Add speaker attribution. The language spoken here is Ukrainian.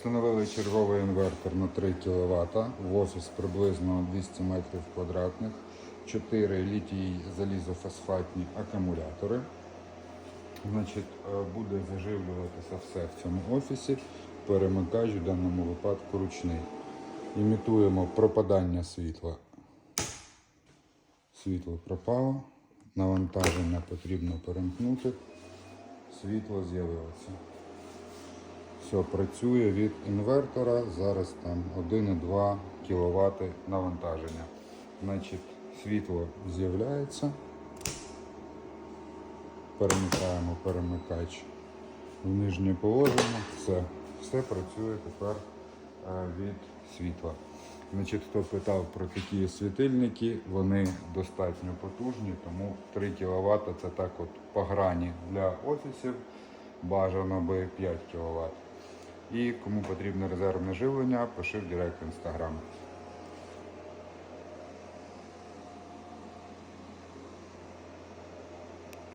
Speaker 1: Встановили черговий інвертор на 3 кВт. В офіс приблизно 200 метрів квадратних, 4 літій залізофосфатні акумулятори. Значить, е, буде заживлюватися все в цьому офісі. Перемикач в даному випадку ручний. Імітуємо пропадання світла. Світло пропало. Навантаження потрібно перемкнути. Світло з'явилося. Все працює від інвертора. Зараз там 1,2 кВт навантаження. Значить, світло з'являється. Перемикаємо перемикач в нижнє положення. Все. Все працює тепер е, від світла. Значить, хто питав про такі світильники, вони достатньо потужні, тому 3 кВт це так от по грані для офісів. Бажано би 5 кВт. І кому потрібне резервне живлення, пиши в директ інстаграм.